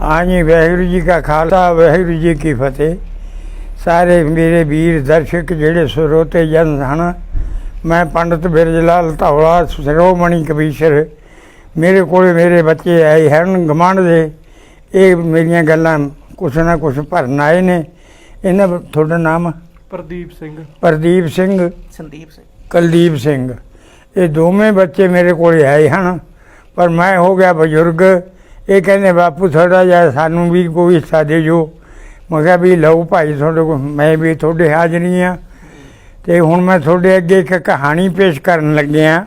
ਹਾਂਜੀ ਵਾਹਿਗੁਰੂ ਜੀ ਕਾ ਖਾਲਸਾ ਵਾਹਿਗੁਰੂ ਜੀ ਕੀ ਫਤਿਹ। ਸਾਰੇ ਮੇਰੇ ਵੀਰ ਦਰਸ਼ਕ ਜਿਹੜੇ ਸਰੋਤੇ ਜਨ ਹਨ ਮੈਂ ਪੰਡਤ ਬਿਰਜ ਲਾਲ ਧੌਲਾ ਸ਼੍ਰੋਮਣੀ ਕਵੀਸ਼ਰ ਮੇਰੇ ਕੋਲ ਮੇਰੇ ਬੱਚੇ ਆਏ ਹਨ ਗਮੰਡ ਦੇ। ਇਹ ਮੇਰੀਆਂ ਗੱਲਾਂ ਕੁਛ ਨਾ ਕੁਛ ਭਰਨ ਆਏ ਨੇ। ਇਹਨਾਂ ਤੁਹਾਡਾ ਨਾਮ? ਪ੍ਰਦੀਪ ਸਿੰਘ। ਪ੍ਰਦੀਪ ਸਿੰਘ। ਸੰਦੀਪ ਸਿੰਘ। ਕੁਲਦੀਪ ਸਿੰਘ। ਇਹ ਦੋਵੇਂ ਬੱਚੇ ਮੇਰੇ ਕੋਲ ਆਏ ਹਨ ਪਰ ਮੈਂ ਹੋ ਗਿਆ ਬਜ਼ੁਰਗ। ਇਹ ਕਹਿੰਦੇ ਬਾਪੂ ਥੋੜਾ ਜਿਹਾ ਸਾਨੂੰ ਵੀ ਕੋਈ ਹਿੱਸਾ ਦੇ ਜੋ। ਮੈਂ ਕਿਹਾ ਵੀ ਲਓ ਭਾਈ ਤੁਹਾਡੇ ਕੋਲ ਮੈਂ ਵੀ ਤੁਹਾਡੇ ਹਾਜ਼ਰੀ ਆ ਤੇ ਹੁਣ ਮੈਂ ਤੁਹਾਡੇ ਅੱਗੇ ਇੱਕ ਕਹਾਣੀ ਪੇਸ਼ ਕਰਨ ਲੱਗਿਆ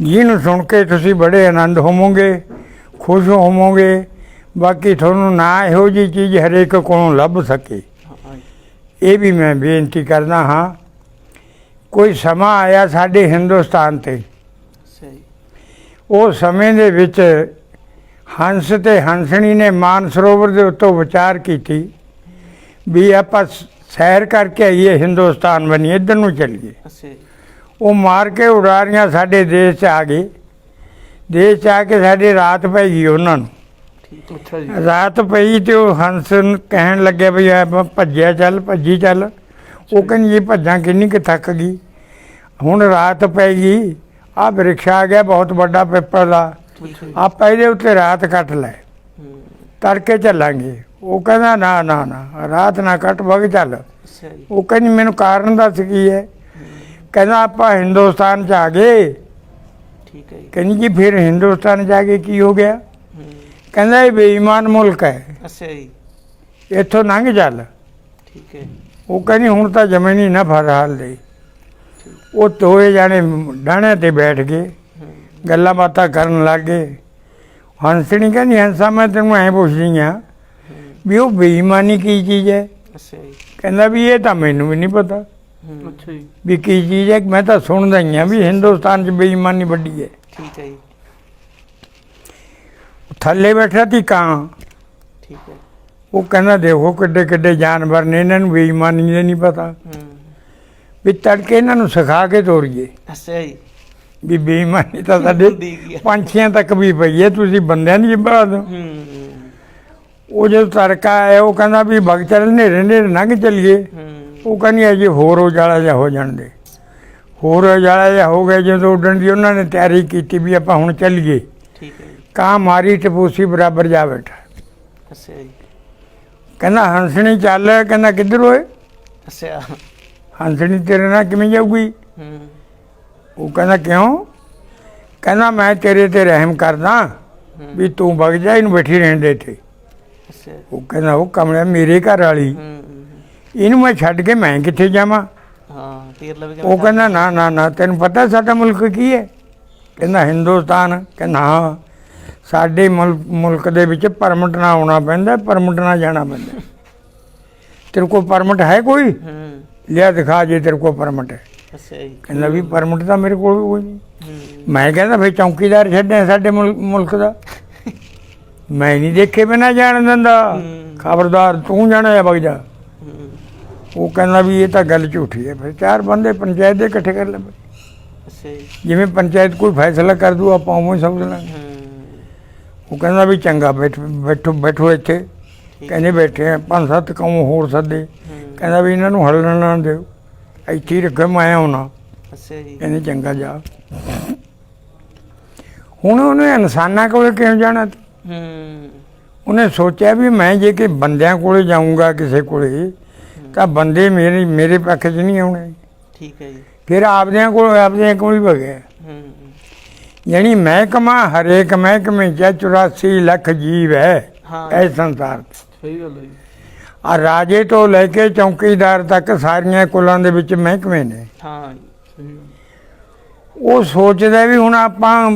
ਜਿਹਨੂੰ ਸੁਣ ਕੇ ਤੁਸੀਂ ਬੜੇ ਆਨੰਦ ਹੋਵੋਗੇ ਖੁਸ਼ ਹੋਵੋਗੇ। ਬਾਕੀ ਤੁਹਾਨੂੰ ਨਾ ਇਹੋ ਜੀ ਚੀਜ਼ ਹਰੇਕ ਕੋਲੋਂ ਲੱਭ ਸਕੇ। ਇਹ ਵੀ ਮੈਂ ਬੇਨਤੀ ਕਰਦਾ ਹਾਂ। ਕੋਈ ਸਮਾਂ ਆਇਆ ਸਾਡੇ ਹਿੰਦੁਸਤਾਨ ਤੇ। ਸਹੀ। ਉਹ ਸਮੇਂ ਦੇ ਵਿੱਚ ਹੰਸ ਤੇ ਹੰਸਣੀ ਨੇ ਮਾਨ ਸਰੋਵਰ ਦੇ ਉੱਤੋਂ ਵਿਚਾਰ ਕੀਤੀ ਵੀ ਆਪਾਂ ਸੈਰ ਕਰਕੇ ਆਈਏ ਹਿੰਦੁਸਤਾਨ ਬਣੀ ਇੱਧਰ ਨੂੰ ਚੱਲੀਏ। ਉਹ ਮਾਰ ਕੇ ਉਡਾਰੀਆਂ ਸਾਡੇ ਦੇਸ਼ 'ਚ ਆ ਗਏ। ਦੇਸ਼ 'ਚ ਆ ਕੇ ਸਾਡੇ ਰਾਤ ਪੈ ਗਈ ਉਹਨਾਂ ਨੂੰ। ਠੀਕ ਅੱਛਾ ਜੀ। ਰਾਤ ਪਈ ਤੇ ਉਹ ਹੰਸ ਕਹਿਣ ਲੱਗੇ ਵੀ ਭੱਜਿਆ ਚੱਲ ਭੱਜੀ ਚੱਲ। ਉਹ ਕਹਿੰਦੀ ਭੱਜਾਂ ਕਿੰਨੀ ਕੁ ਥੱਕ ਗਈ। ਹੁਣ ਰਾਤ ਪੈ ਗਈ। ਆ ਬ੍ਰਿਕਸ਼ਾ ਆ ਗਿਆ ਬਹੁਤ ਵੱਡਾ ਪੇਪਰ ਦਾ। ਆਪਾਂ ਇਹਦੇ ਉੱਤੇ ਰਾਤ ਕੱਟ ਲੈ। ਤੜਕੇ ਚੱਲਾਂਗੇ। ਉਹ ਕਹਿੰਦਾ ਨਾ ਨਾ ਨਾ ਰਾਤ ਨਾ ਕੱਟ ਵਗ ਚੱਲ। ਉਹ ਕਹਿੰਦੀ ਮੈਨੂੰ ਕਾਰਨ ਦੱਸ ਕੀ ਹੈ? ਕਹਿੰਦਾ ਆਪਾਂ ਹਿੰਦੁਸਤਾਨ ਚ ਆ ਗਏ। ਠੀਕ ਹੈ ਕਹਿੰਦੀ ਜੀ ਫਿਰ ਹਿੰਦੁਸਤਾਨ ਜਾ ਕੇ ਕੀ ਹੋ ਗਿਆ? ਕਹਿੰਦਾ ਇਹ ਬੇਈਮਾਨ ਮੁਲਕ ਹੈ। ਅੱਛਾ ਜੀ। ਇੱਥੋਂ ਲੰਘ ਚੱਲ। ਠੀਕ ਹੈ। ਉਹ ਕਹਿੰਦੀ ਹੁਣ ਤਾਂ ਜਮੇ ਨਹੀਂ ਨਾ ਫਰਹਾਲ ਦੇ ਉਹ ਦੋਏ ਜਾਣੇ ਡਾਣੇ ਤੇ ਬੈਠ ਗਏ। ਗੱਲਾਂ ਬਾਤਾਂ ਕਰਨ ਲੱਗ। ਗਏ ਹੰਸਣੀ ਕਹਿੰਦੀ ਹੰਸਾ ਮੈਂ ਤੈਨੂੰ ਐਂ ਪੁੱਛਦੀ ਆ ਵੀ ਉਹ ਬੇਈਮਾਨੀ ਕੀ ਚੀਜ਼ ਹੈ? ਅੱਛਾ ਜੀ। ਕਹਿੰਦਾ ਵੀ ਇਹ ਤਾਂ ਮੈਨੂੰ ਵੀ ਨਹੀਂ ਪਤਾ। ਹੂੰ। ਅੱਛਾ ਜੀ। ਵੀ ਕੀ ਚੀਜ਼ ਹੈ? ਮੈਂ ਤਾਂ ਸੁਣਦਾ ਹੀ ਆ ਵੀ ਹਿੰਦੁਸਤਾਨ 'ਚ ਬੇਈਮਾਨੀ ਵੱਡੀ ਹੈ। ਠੀਕ ਹੈ ਜੀ। ਥੱਲੇ ਬੈਠਾ ਸੀ ਕਾਂ। ਠੀਕ ਹੈ। ਉਹ ਕਹਿੰਦਾ ਦੇਖੋ ਕਿੱਡੇ ਕਿੱਡੇ ਜਾਨਵਰ ਨੇ ਇਹਨਾਂ ਨੂੰ ਬੇਈਮਾਨੀ ਦਾ ਨਹੀਂ ਪਤਾ। ਹੂੰ। ਵੀ ਤੜਕੇ ਇਹਨਾਂ ਨੂੰ ਸਿਖਾ ਕੇ ਤੋਰੀਏ। ਅੱਛਾ ਜੀ। ਵੀ ਬੇਈਮਾਨੀ ਤਾਂ ਸਾਡੇ ਪੰਛੀਆਂ ਤੱਕ ਵੀ ਪਈ ਹੈ ਤੁਸੀਂ ਬੰਦਿਆਂ ਦੀ ਬਾਤ। ਹੂੰ। ਉਹ ਜਦੋਂ ਤੜਕਾ ਆਇਆ ਉਹ ਕਹਿੰਦਾ ਵੀ ਬਗ ਚੱਲ ਨੇਰੇ ਨੇਰੇ ਲੰਘ ਚੱਲੀਏ। ਹੂੰ। ਉਹ ਕਹਿੰਦੀ ਅਜੇ ਹੋਰ ਉਜਾਲਾ ਜਿਹਾ ਹੋ ਜਾਣ ਦੇ। ਹੋਰ ਉਜਾਲਾ ਜਿਹਾ ਹੋ ਗਿਆ ਜਦੋਂ ਉੱਡਣ ਦੀ ਉਹਨਾਂ ਨੇ ਤਿਆਰੀ ਕੀਤੀ ਵੀ ਆਪਾਂ ਹੁਣ ਚੱਲੀਏ। ਠੀਕ ਹੈ ਜੀ। ਕਾਂ ਮਾਰੀ ਟਪੂਸੀ ਬਰਾਬਰ ਜਾ ਬੈਠਾ। ਅੱਛਾ ਜੀ। ਕਹਿੰਦਾ ਹੰਸਣੀ ਚੱਲ ਕਹਿੰਦਾ ਕਿੱਧਰ ਹੋਏ ਅੱਛਾ। ਹੰਸਣੀ ਤੇਰੇ ਨਾਲ ਕਿਵੇਂ ਜਾਊਗੀ? ਹੂੰ। ਉਹ ਕਹਿੰਦਾ ਕਿਉਂ? ਕਹਿੰਦਾ ਮੈਂ ਤੇਰੇ ਤੇ ਰਹਿਮ ਕਰਦਾ ਵੀ ਤੂੰ ਵਗ ਜਾ ਇਹਨੂੰ ਬੈਠੀ ਰਹਿਣ ਦੇ ਇੱਥੇ। ਉਹ ਕਹਿੰਦਾ ਉਹ ਕਮਲਾ ਮੇਰੇ ਘਰ ਵਾਲੀ। ਇਹਨੂੰ ਮੈਂ ਛੱਡ ਕੇ ਮੈਂ ਕਿੱਥੇ ਜਾਵਾਂ? ਹਾਂ ਤੀਰ ਲਵੇ ਉਹ ਕਹਿੰਦਾ ਨਾ ਨਾ ਨਾ ਤੈਨੂੰ ਪਤਾ ਸਾਡਾ ਮੁਲਕ ਕੀ ਹੈ? ਕਹਿੰਦਾ ਹਿੰਦੁਸਤਾਨ। ਕਹਿੰਦਾ ਹਾਂ ਸਾਡੇ ਮੁਲ- ਮੁਲਕ ਦੇ ਵਿੱਚ ਪਰਮਿਟ ਨਾ ਆਉਣਾ ਪੈਂਦਾ ਪਰਮਿਟ ਨਾ ਜਾਣਾ ਪੈਂਦਾ। ਤੇਰੇ ਕੋਲ ਪਰਮਿਟ ਹੈ ਕੋਈ? ਲਿਆ ਦਿਖਾ ਜੇ ਤੇਰੇ ਕੋਲ ਪਰਮਿਟ ਹੈ। ਅੱਛਾ ਜੀ। ਕਹਿੰਦਾ ਵੀ ਪਰਮਿਟ ਤਾਂ ਮੇਰੇ ਕੋਲ ਵੀ ਕੋਈ ਨਹੀਂ। ਮੈਂ ਕਹਿੰਦਾ ਫਿਰ ਚੌਕੀਦਾਰ ਛੱਡਿਆ ਸਾਡੇ ਮੁਲ- ਮੁਲਕ ਦਾ। ਮੈਂ ਨਹੀਂ ਦੇਖੇ ਬਿਨਾ ਜਾਣ ਦਿੰਦਾ। ਖਬਰਦਾਰ ਤੂੰ ਜਾਣਾ ਹੈ ਵਗ ਜਾ। ਉਹ ਕਹਿੰਦਾ ਵੀ ਇਹ ਤਾਂ ਗੱਲ ਝੂਠੀ ਹੈ। ਫਿਰ ਚਾਰ ਬੰਦੇ ਪੰਚਾਇਤ ਦੇ ਇਕੱਠੇ ਕਰ ਲੈ। ਜਿਵੇਂ ਪੰਚਾਇਤ ਕੋਈ ਫੈਸਲਾ ਕਰ ਦੂ ਆਪਾਂ ਉਵੇਂ ਹੀ ਸਮਝ ਲਾਂਗੇ। ਉਹ ਕਹਿੰਦਾ ਵੀ ਚੰਗਾ ਬੈਠ ਬੈਠੋ ਬੈਠੋ ਇੱਥੇ। ਕਹਿੰਦੇ ਬੈਠੇ ਆ ਪੰਜ ਸੱਤ ਕੌਮ ਹੋਰ ਸੱਦੇ। ਕਹਿੰਦਾ ਵੀ ਇਹਨਾਂ ਨੂੰ ਹਲਣ ਨਾ ਦਿਓ। ਇੱਥੇ ਰੱਖੋ ਮੈਂ ਆਉਣਾ। ਅੱਛਾ ਜੀ। ਕਹਿੰਦੇ ਚੰਗਾ ਜਾ। ਹੁਣ ਉਹਨੇ ਇਨਸਾਨਾਂ ਕੋਲ ਕਿਉਂ ਜਾਣਾ? ਹੂੰ। ਉਹਨੇ ਸੋਚਿਆ ਵੀ ਮੈਂ ਜੇ ਕਿ ਬੰਦਿਆਂ ਕੋਲੇ ਜਾਊਂਗਾ ਕਿਸੇ ਕੋਲੇ ਤਾਂ ਬੰਦੇ ਮੇਰੇ ਮੇਰੇ ਪੱਖ 'ਚ ਨਹੀਂ ਆਉਣੇ। ਠੀਕ ਹੈ ਜੀ। ਫਿਰ ਆਪਦਿਆਂ ਕੋਲ ਆਪਦਿਆਂ ਕੋਲ ਹੀ ਵਗਿਆ ਹੂੰ। ਯਾਨੀ ਮਹਿਕਮਾ ਹਰੇਕ ਮਹਿਕਮੇ 'ਚ 84 ਲੱਖ ਜੀਵ ਹੈ ਹਾਂ। ਸੰਸਾਰ 'ਚ। ਸਹੀ ਗੱਲ ਹੈ ਜੀ। ਆ ਰਾਜੇ ਤੋਂ ਲੈ ਕੇ ਚੌਕੀਦਾਰ ਤੱਕ ਸਾਰੀਆਂ ਕੁਲਾਂ ਦੇ ਵਿੱਚ ਮਹਿਕਮੇ ਨੇ। ਹਾਂ। ਜੀ, ਉਹ ਸੋਚਦਾ ਵੀ ਹੁਣ ਆਪਾਂ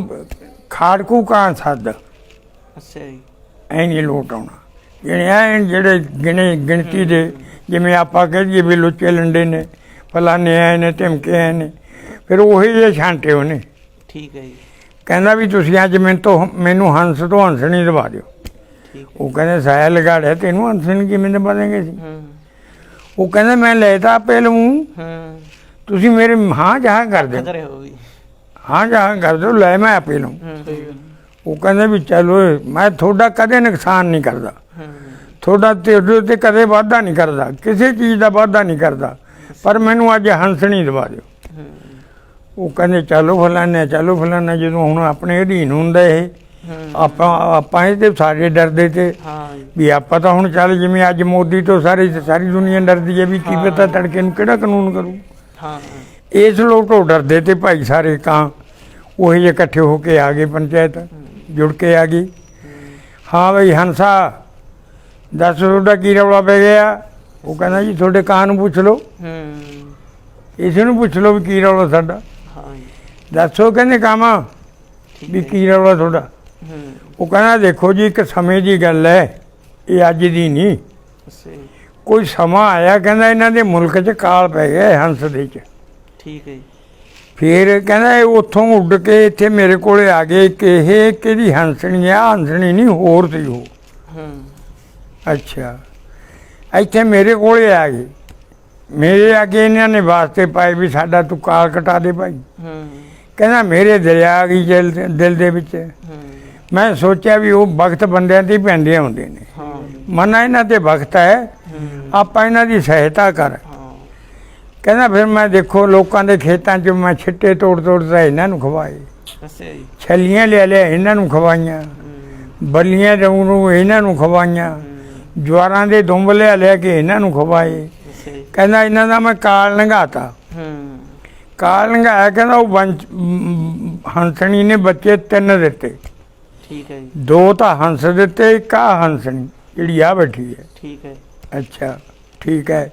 ਖਾੜਕੂ ਕਾਂ ਸੱਦ। ਅੱਛਾ ਜੀ। ਐ ਨਹੀਂ ਲੋਟ ਆਉਣਾ। ਜਿਹੜੇ ਗਿਣੇ ਗਿਣਤੀ ਦੇ ਜਿਵੇਂ ਆਪਾਂ ਕਹੀਏ ਵੀ ਲੁੱਚੇ ਲੰਡੇ ਨੇ ਫਲਾਣੇ ਆਏ ਨੇ ਧਮਕੇ ਆਏ ਨੇ ਫਿਰ ਉਹੀ ਜਿਹੇ ਛਾਂਟੇ ਉਹਨੇ। ਠੀਕ ਹੈ ਜੀ। ਕਹਿੰਦਾ ਵੀ ਤੁਸੀਂ ਅੱਜ ਮੈਨੂੰ ਤੋਂ ਮੈਨੂੰ ਹੰਸ ਤੋਂ ਹੰਸਣੀ ਦਵਾ ਦਿਓ। ਉਹ ਕਹਿੰਦੇ ਸਾਇਆ ਲਗਾੜਿਆ ਤੈਨੂੰ ਹੰਸਣੀ ਕਿਵੇਂ ਦਵਾ ਦੇਂਗੇ ਸੀ ਹੂੰ। ਉਹ ਕਹਿੰਦੇ ਮੈਂ ਲੈ ਤਾਂ ਆਪੇ ਲਵਾਂ। ਹੂੰ। ਤੁਸੀਂ ਮੇਰੇ ਹਾਂ ਜਹਾਂ ਕਰ ਦਿਓ। ਕਰੇ ਹੋ ਜਹਾਂ ਕਰ ਦਿਓ ਲੈ ਮੈਂ ਆਪੇ ਲਵਾਂ। ਹੂੰ। ਸਹੀ ਗੱਲ ਉਹ ਕਹਿੰਦੇ ਵੀ ਚਲੋ ਮੈਂ ਤੁਹਾਡਾ ਕਦੇ ਨੁਕਸਾਨ ਨਹੀਂ ਕਰਦਾ। ਹੂੰ। ਤੁਹਾਡਾ ਤੇਰੇ ਤੇ ਕਦੇ ਵਾਅਦਾ ਨਹੀਂ ਕਰਦਾ। ਕਿਸੇ ਚੀਜ਼ ਦਾ ਵਾਅਦਾ ਨਹੀਂ ਕਰਦਾ। ਪਰ ਮੈਨੂੰ ਅੱਜ ਹੰਸਣੀ ਦਵਾ ਦਿਓ। ਉਹ ਕਹਿੰਦੇ ਚਲੋ ਫਲਾਨਾ ਚਲੋ ਫਲਾਨਾ ਜਦੋਂ ਹੁਣ ਆਪਣੇ ਅਧੀਨ ਹੁੰਦਾ ਇਹ। ਆਪਾਂ ਆਪਾਂ ਇਹਦੇ ਸਾਰੇ ਡਰਦੇ ਤੇ। ਹਾਂ। ਵੀ ਆਪਾਂ ਤਾਂ ਹੁਣ ਚੱਲ ਜਿਵੇਂ ਅੱਜ ਮੋਦੀ ਤੋਂ ਸਾਰੀ ਸਾਰੀ ਦੁਨੀਆ ਡਰਦੀ ਹੈ ਵੀ ਕੀ ਪਤਾ ਤੜਕੇ ਨੂੰ ਕਿਹੜਾ ਕਾਨੂੰਨ ਕਰੂ। ਹਾਂ। ਇਸ ਲੋਕ ਤੋਂ ਡਰਦੇ ਤੇ ਭਾਈ ਸਾਰੇ ਕਾਂ ਉਹ ਜਿਹੇ ਇਕੱਠੇ ਹੋ ਕੇ ਆ ਗਏ ਪੰਚਾਇਤ ਜੁੜ ਕੇ ਆ ਗਈ। ਹਾਂ ਬਈ ਹੰਸਾ ਦੱਸ ਤੁਹਾਡਾ ਕੀ ਰੌਲਾ ਪੈ ਗਿਆ? ਉਹ ਕਹਿੰਦਾ ਜੀ ਤੁਹਾਡੇ ਕਾਂ ਨੂੰ ਪੁੱਛ ਲਓ। ਹੂੰ। ਇਸ ਨੂੰ ਪੁੱਛ ਲਓ ਵੀ ਕੀ ਰੌਲਾ ਸਾਡਾ। ਹਾਂ। ਦੱਸੋ ਕਹਿੰਦੇ ਕਾਮਾ ਵੀ ਹੈ। ਕੀ ਰੌਲਾ ਤੁਹਾਡਾ? ਹੂੰ ਉਹ ਕਹਿੰਦਾ ਦੇਖੋ ਜੀ ਇੱਕ ਸਮੇਂ ਦੀ ਗੱਲ ਹੈ ਇਹ ਅੱਜ ਦੀ ਨਹੀਂ। ਕੋਈ ਸਮਾਂ ਆਇਆ ਕਹਿੰਦਾ ਇਹਨਾਂ ਦੇ ਮੁਲਕ 'ਚ ਕਾਲ ਪੈ ਗਿਆ ਹੰਸ ਦੇ 'ਚ। ਠੀਕ ਹੈ ਜੀ। ਫਿਰ ਕਹਿੰਦਾ ਇਹ ਉੱਥੋਂ ਉੱਡ ਕੇ ਇੱਥੇ ਮੇਰੇ ਕੋਲੇ ਆ ਗਏ ਕਿ ਇਹ ਕਿਹਦੀ ਹੰਸਣੀ ਆ ਹੰਸਣੀ ਨਹੀਂ ਹੋਰ ਸੀ ਉਹ। ਹੂੰ। ਅੱਛਾ। ਇੱਥੇ ਮੇਰੇ ਕੋਲੇ ਆ ਗਏ। ਮੇਰੇ ਅੱਗੇ ਇਹਨਾਂ ਨੇ ਵਾਸਤੇ ਪਾਏ ਵੀ ਸਾਡਾ ਤੂੰ ਕਾਲ ਕਟਾ ਦੇ ਭਾਈ। ਹੂੰ। ਕਹਿੰਦਾ ਮੇਰੇ ਦਰਿਆ ਆ ਗਈ ਦਿਲ ਦਿਲ ਦੇ ਵਿੱਚ। ਹੂੰ। ਮੈਂ ਸੋਚਿਆ ਵੀ ਉਹ ਵਕਤ ਬੰਦਿਆਂ ਤੇ ਹੀ ਪੈਂਦੇ ਹੁੰਦੇ ਨੇ। ਹਾਂ। ਮਨਾ ਇਹਨਾਂ ਤੇ ਵਕਤ ਹੈ। ਆਪਾਂ ਇਹਨਾਂ ਦੀ ਸਹਾਇਤਾ ਕਰ। ਹਾਂ। ਕਹਿੰਦਾ ਫਿਰ ਮੈਂ ਦੇਖੋ ਲੋਕਾਂ ਦੇ ਖੇਤਾਂ 'ਚ ਮੈਂ ਛਿੱਟੇ ਤੋੜ ਤੋੜ ਤਾਂ ਇਹਨਾਂ ਨੂੰ ਖਵਾਏ। ਛੱਲੀਆਂ ਲੈ ਲਿਆ ਇਹਨਾਂ ਨੂੰ ਖਵਾਈਆਂ। ਬੱਲੀਆਂ ਰਊ ਨੂੰ ਇਹਨਾਂ ਨੂੰ ਖਵਾਈਆਂ। ਜਵਾਰਾਂ ਦੇ ਦੁੰਬ ਲਿਆ ਲੈ ਕੇ ਇਹਨਾਂ ਨੂੰ ਖਵਾਏ। ਕਹਿੰਦਾ ਇਹਨਾਂ ਦਾ ਮੈਂ ਕਾਲ ਲੰਘਾਤਾ। ਕਾਲ ਲੰਘਾਇਆ ਕਹਿੰਦਾ ਉਹ ਹੰਸਣੀ ਨੇ ਬੱਚੇ ਤਿੰਨ ਦਿੱਤੇ। ਠੀਕ ਹੈ ਜੀ। ਦੋ ਤਾਂ ਹੰਸ ਦਿੱਤੇ ਇੱਕ ਆ ਹੰਸਣੀ ਜਿਹੜੀ ਆ ਬੈਠੀ ਹੈ। ਠੀਕ ਹੈ। ਅੱਛਾ ਠੀਕ ਹੈ।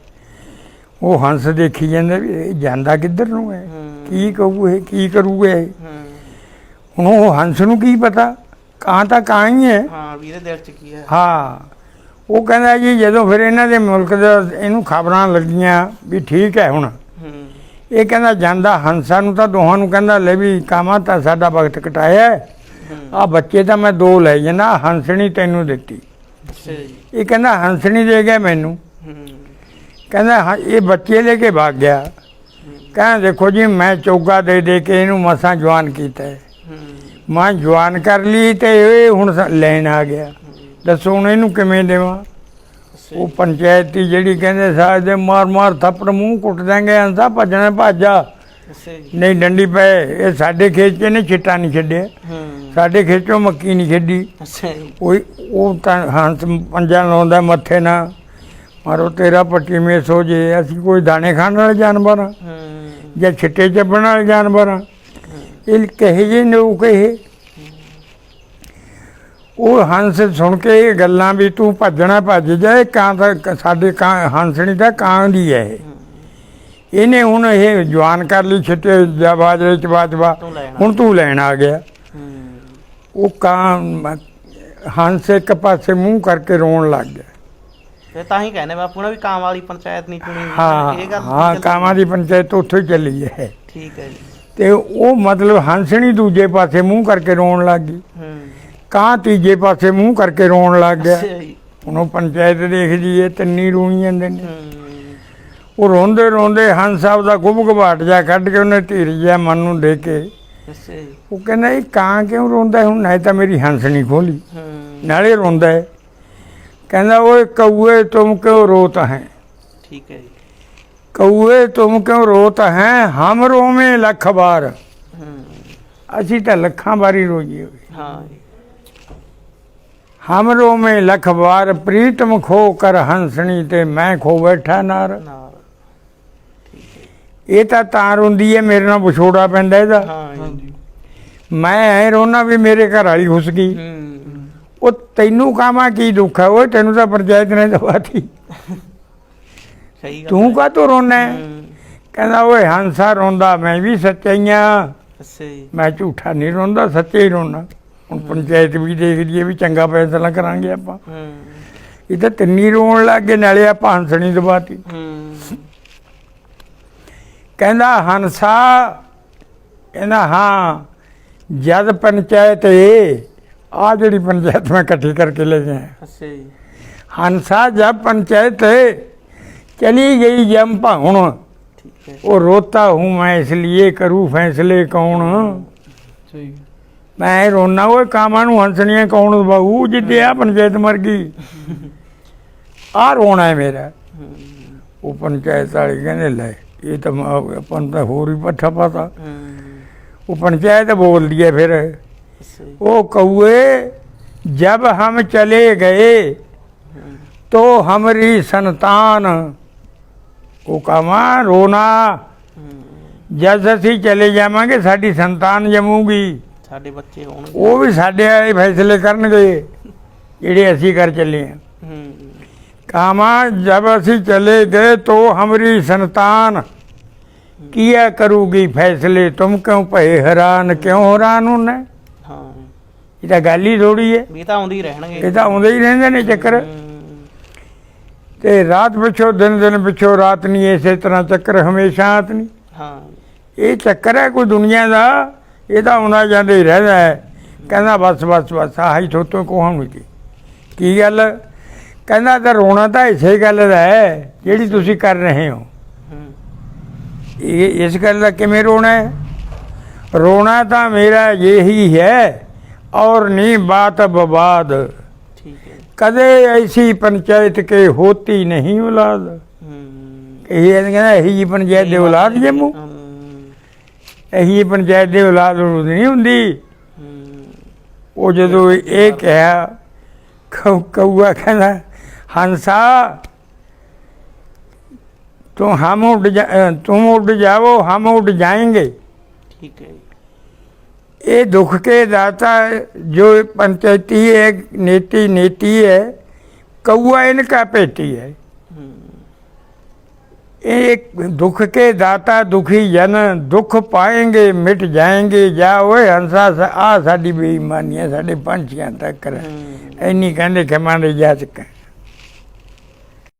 ਉਹ ਹੰਸ ਦੇਖੀ ਜਾਂਦਾ ਵੀ ਇਹ ਜਾਂਦਾ ਕਿੱਧਰ ਨੂੰ ਹੈ? ਕੀ ਕਹੂ ਇਹ ਕੀ ਕਰੂਗਾ ਇਹ? ਹੂੰ। ਹੁਣ ਉਹ ਹੰਸ ਨੂੰ ਕੀ ਪਤਾ? ਕਾਂ ਤਾਂ ਕਾਂ ਹੀ ਹੈ। ਹਾਂ ਵੀਰੇ ਦਿਲ ਚ ਕੀ ਹੈ? ਹਾਂ। ਉਹ ਕਹਿੰਦਾ ਜੀ ਜਦੋਂ ਫਿਰ ਇਹਨਾਂ ਦੇ ਮੁਲਕ ਦਾ ਇਹਨੂੰ ਖਬਰਾਂ ਲੱਗੀਆਂ ਵੀ ਠੀਕ ਹੈ ਹੁਣ। ਇਹ ਕਹਿੰਦਾ ਜਾਂਦਾ ਹੰਸਾਂ ਨੂੰ ਤਾਂ ਦੋਹਾਂ ਨੂੰ ਕਹਿੰਦਾ ਲੈ ਵੀ ਕਾਮਾ ਤਾਂ ਸਾਡਾ ਵਕਤ ਕਟਾਇਆ ਹੂੰ? ਆ ਬੱਚੇ ਤਾਂ ਮੈਂ ਦੋ ਲੈ ਜਾਣਾ ਹੰਸਣੀ ਤੈਨੂੰ ਦਿੱਤੀ। ਅੱਛਾ ਜੀ। ਇਹ ਕਹਿੰਦਾ ਹੰਸਣੀ ਦੇ ਗਿਆ ਮੈਨੂੰ। ਕਹਿੰਦਾ ਹਾਂ ਇਹ ਬੱਚੇ ਲੈ ਕੇ ਭਾਗ ਗਿਆ। ਕਹਿੰਦਾ ਦੇਖੋ ਜੀ ਮੈਂ ਚੌਗਾ ਦੇ ਦੇ ਕੇ ਇਹਨੂੰ ਮਸਾਂ ਜਵਾਨ ਕੀਤਾ ਮੈਂ ਜਵਾਨ ਕਰ ਲਈ ਤੇ ਇਹ ਹੁਣ ਲੈਣ ਆ ਗਿਆ। ਦੱਸੋ ਹੁਣ ਇਹਨੂੰ ਕਿਵੇਂ ਦੇਵਾਂ? ਉਹ ਪੰਚਾਇਤ ਜਿਹੜੀ ਕਹਿੰਦੇ ਸਾਜ ਦੇ ਮਾਰ ਮਾਰ ਥੱਪੜ ਮੂੰਹ ਕੁੱਟ ਦਾਂਗੇ ਅੰਸਾ ਭੱਜਣਾ ਭਾਜਾ ਨਹੀਂ ਡੰਡੀ ਪਏ ਇਹ ਸਾਡੇ ਖੇਤ 'ਚ ਨੇ ਛਿੱਟਾ ਨਹੀਂ ਛੱਡਿਆ। ਸਾਡੇ ਖੇਤ 'ਚੋਂ ਮੱਕੀ ਨਹੀਂ ਛੱਡੀ। ਅੱਛਾ ਜੀ। ਕੋਈ ਉਹ ਤਾਂ ਹੰਸ ਪੰਜਾਂ ਲਾਉਂਦਾ ਮੱਥੇ ਨਾ ਮਾਰੋ ਤੇਰਾ ਪੱਟੀ ਮੇ ਸੋ ਜੇ ਅਸੀਂ ਕੋਈ ਦਾਣੇ ਖਾਣ ਵਾਲੇ ਜਾਨਵਰ ਹਾਂ ਹੂੰ। ਜਾਂ ਛਿੱਟੇ ਚੱਬਣ ਵਾਲੇ ਜਾਨਵਰ ਆ। ਇਹ ਕਹੇ ਜੇ ਲੋਕ ਇਹ ਉਹ ਹੰਸ ਸੁਣ ਕੇ ਇਹ ਗੱਲਾਂ ਵੀ ਤੂੰ ਭੱਜਣਾ ਭੱਜ ਜਾਏ ਕਾਂ ਤਾਂ ਸਾਡੇ ਕਾਂ ਹੰਸਣੀ ਦਾ ਕਾਂ ਦੀ ਹੈ ਇਹ। ਇਹਨੇ ਹੁਣ ਇਹ ਜਵਾਨ ਕਰ ਲਈ ਛਿੱਟੇ ਜਾਂ ਬਾਜਰੇ ਚ ਬਾਜਵਾ ਹੁਣ ਤੂੰ ਲੈਣ ਆ ਗਿਆ। ਉਹ ਕਾਂ ਹੰਸ ਇੱਕ ਪਾਸੇ ਮੂੰਹ ਕਰਕੇ ਰੋਣ ਲੱਗ ਗਿਆ। ਤੇ ਤਾਂ ਹੀ ਕਹਿੰਦੇ ਬਾਪੂ ਨੇ ਵੀ ਕਾਂ ਵਾਲੀ ਪੰਚਾਇਤ ਨਹੀਂ ਚੁਣੀ ਹਾਂ ਇਹ ਗੱਲ ਹਾਂ ਕਾਮਾਂ ਦੀ ਪੰਚਾਇਤ ਉੱਥੋਂ ਹੀ ਚੱਲੀ ਹੈ। ਠੀਕ ਹੈ ਜੀ। ਤੇ ਉਹ ਮਤਲਬ ਹੰਸਣੀ ਦੂਜੇ ਪਾਸੇ ਮੂੰਹ ਕਰਕੇ ਰੋਣ ਲੱਗ ਗਈ। ਕਾਂ ਤੀਜੇ ਪਾਸੇ ਮੂੰਹ ਕਰਕੇ ਰੋਣ ਲੱਗ ਗਿਆ। ਅੱਛਾ ਜੀ। ਹੁਣ ਉਹ ਪੰਚਾਇਤ ਦੇਖਦੀ ਏ ਤਿੰਨੀ ਰੋਈ ਜਾਂਦੇ ਨੇ। ਉਹ ਰੋਂਦੇ ਰੋਂਦੇ ਹੰਸ ਸਾਹਿਬ ਦਾ ਗੁੱਬ ਘਬਾਟ ਜਾ ਕੱਢ ਕੇ ਉਹਨੇ ਧੀਰ ਜਿਹਾ ਮਨ ਨੂੰ ਦੇ ਕੇ ਜੀ। ਉਹ ਕਹਿੰਦਾ ਇਹ ਕਾਂ ਕਿਉਂ ਰੋਂਦਾ? ਹੁਣ ਨਾ ਤਾਂ ਮੇਰੀ ਹੰਸਣੀ ਖੋਲੀ। ਨਾਲੇ ਰੋਂਦਾ ਹੈ। ਕਹਿੰਦਾ ਓਏ ਕਊਏ ਤੁਮ ਕਿਉਂ ਰੋਤ ਹੈ? ਠੀਕ ਹੈ ਜੀ। ਕਊਏ ਤੁਮ ਕਿਉਂ ਰੋਤ ਹੈ? ਹਮ ਰੋਵੇਂ ਲੱਖ ਵਾਰ। ਅਸੀਂ ਤਾਂ ਲੱਖਾਂ ਵਾਰੀ ਰੋਈਏ। ਹਾਂ ਜੀ। ਹਮ ਰੋਵੇਂ ਲੱਖ ਵਾਰ ਪ੍ਰੀਤਮ ਖੋ ਕਰ ਹੰਸਣੀ ਤੇ ਮੈਂ ਖੋ ਬੈਠਾ ਨਾਰ। ਇਹ ਤਾਂ ਤਾਂ ਰੋਂਦੀ ਹੈ ਮੇਰੇ ਨਾਲ ਵਿਛੋੜਾ ਪੈਂਦਾ ਇਹਦਾ। ਹਾਂ ਜੀ ਮੈਂ ਐ ਰੋਣਾ ਵੀ ਮੇਰੇ ਘਰ ਵਾਲੀ ਹੁਸ ਗਈ। ਹੂੰ ਉਹ ਤੈਨੂੰ ਕਾਮਾ ਕੀ ਦੁੱਖ ਹੈ ਓਏ ਤੈਨੂੰ ਤਾਂ ਪੰਚਾਇਤ ਨੇ ਦਵਾਤੀ। ਸਹੀ ਗੱਲ ਤੂੰ ਹੈ। ਕਾ ਤੋ ਰੋਣਾ ਹੈ? ਹੂੰ ਕਹਿੰਦਾ ਓਏ ਹੰਸਾ ਰੋਂਦਾ ਮੈਂ ਵੀ ਸੱਚਾਈਆਂ। ਜੀ। ਮੈਂ ਝੂਠਾ ਨਹੀਂ ਰੋਂਦਾ ਸੱਚੇ ਹੀ ਰੋਣਾ ਹੁਣ ਪੰਚਾਇਤ ਵੀ ਦੇਖ ਲਈਏ ਵੀ ਚੰਗਾ ਫੈਸਲਾ ਕਰਾਂਗੇ ਆਪਾਂ। ਹੂੰ। ਇਹ ਤਾਂ ਤਿੰਨੀ ਰੋਣ ਲੱਗ ਨਾਲੇ ਆਪਾਂ ਹੰਸਣੀ ਦਵਾਤੀ। ਹੂੰ। ਕਹਿੰਦਾ ਹੰਸਾ ਕਹਿੰਦਾ ਹਾਂ ਜਦ ਪੰਚਾਇਤ ਏ ਆ ਜਿਹੜੀ ਪੰਚਾਇਤ ਮੈਂ ਇਕੱਠੀ ਕਰਕੇ ਲੈ ਜਾਇਆ ਹੰਸਾ ਜਦ ਪੰਚਾਇਤ ਚਲੀ ਗਈ ਜਮ ਭਾਉਣ ਉਹ ਰੋਤਾ ਹੂੰ ਮੈਂ ਇਸ ਲਈ ਕਰੂ ਫੈਸਲੇ ਕੌਣ? ਸਹੀ ਮੈਂ ਰੋਣਾ ਉਹ ਕਾਮਾਂ ਨੂੰ ਹੰਸਣੀਆਂ ਕੌਣ ਬਾਹੂ ਜਿੱਦੇ ਆ ਪੰਚਾਇਤ ਮਰ ਗਈ। ਆ ਰੋਣਾ ਹੈ ਮੇਰਾ। ਉਹ ਪੰਚਾਇਤ ਵਾਲੇ ਕਹਿੰਦੇ ਲੈ ਇਹ ਤਾਂ ਮ- ਆਪਾਂ ਨੂੰ ਤਾਂ ਹੋਰ ਹੀ ਪੱਠਾ ਪਤਾ ਹੂੰ ਉਹ ਪੰਚਾਇਤ ਬੋਲਦੀ ਹੈ ਫਿਰ ਸਹੀ ओ कौए जब हम चले गए ਹੂੰ तो हमारी संतान ਉਹ ਕਾਮਾ ਰੋਣਾ ਹੂੰ ਜਦ ਅਸੀਂ ਚਲੇ ਜਾਵਾਂਗੇ ਸਾਡੀ ਸੰਤਾਨ ਜੰਮੂਗੀ ਸਾਡੇ ਬੱਚੇ ਹੋਣਗੇ ਉਹ ਵੀ ਸਾਡੇ ਵਾਲੇ ਫੈਸਲੇ ਕਰਨਗੇ ਜਿਹੜੇ ਅਸੀਂ ਕਰ ਚੱਲੇ ਹਾਂ ਹੂੰ ਕਾਮਾ ਜਬ ਅਸੀਂ ਚਲੇ ਗਏ तो हमारी संतान किया करूगी फैसले तुम क्यों भय हैरान क्यों हैरान होना ਹਾਂ ਇਹ ਤਾਂ ਗੱਲ ਹੀ ਥੋੜੀ ਹੈ ਵੀ ਤਾਂ ਆਉਂਦੇ ਹੀ ਰਹਿਣਗੇ ਇਹ ਤਾਂ ਆਉਂਦੇ ਹੀ ਰਹਿੰਦੇ ਨੇ ਚੱਕਰ ਹੂੰ, ਤੇ ਰਾਤ ਪਿਛੋ ਦਿਨ ਦਿਨ ਪਿਛੋ ਰਾਤ ਨਹੀਂ ਇਸੇ ਤਰ੍ਹਾਂ ਚੱਕਰ ਹਮੇਸ਼ਾ ਆਤ ਨਹੀਂ ਹਾਂ ਇਹ ਚੱਕਰ ਹੈ ਕੋਈ ਦੁਨੀਆ ਦਾ ਇਹ ਤਾਂ ਆਉਂਦਾ ਜਾਂਦਾ ਹੀ ਰਹਿੰਦਾ ਹੈ ਕਹਿੰਦਾ ਬਸ ਬਸ ਬਸ ਆਹੀ ਥੋਤੋਂ ਕੋਹਾਂ ਨੂੰ ਕੀ ਕੀ ਗੱਲ ਕਹਿੰਦਾ ਤਾਂ ਰੋਣਾ ਤਾਂ ਇਸੇ ਗੱਲ ਦਾ ਹੈ ਜਿਹੜੀ ਤੁਸੀਂ ਕਰ ਰਹੇ ਹੋ। ਇਹ ਇਸ ਗੱਲ ਦਾ ਕਿਵੇਂ ਰੋਣਾ ਹੈ? ਰੋਣਾ ਤਾਂ ਮੇਰਾ ਇਹੀ ਹੈ ਔਰ ਨੀ ਬਾਤ ਬਬਾਦ। ਕਦੇ ਐਸੀ ਪੰਚਾਇਤ ਕੇ ਹੋਤੀ ਨਹੀਂ ਔਲਾਦ। ਇਹ ਕਹਿੰਦਾ ਇਹੀ ਜੀ ਪੰਚਾਇਤ ਦੇ ਔਲਾਦ ਜੰਮੂ ਇਹੀ ਪੰਚਾਇਤ ਦੇ ਔਲਾਦ ਨਹੀਂ ਹੁੰਦੀ। ਉਹ ਜਦੋਂ ਇਹ ਕਿਹਾ ਕਊਆ ਕਹਿੰਦਾ ਹੰਸਾ ਤੂੰ ਹਮ ਉੱਡ ਜਾ ਅ, तुम उड़ जाओ हम उड़ जाएंगे ਠੀਕ ਹੈ ये दुख के दाता जो पंचायती एक नीति नीति है कौआ इनका पेटी है ਹੂੰ एक दुख के दाता दुखी जन दुख पाएंगे मिट जाएंगे जा ओए हंसा आ साडी बेईमानी है साडे पंछियां तक ਹੂੰ ਇੰਨੀ ਕਹਿੰਦੇ ਖਮਾਂਡੇ ਜਾ ਚੁੱਕਾ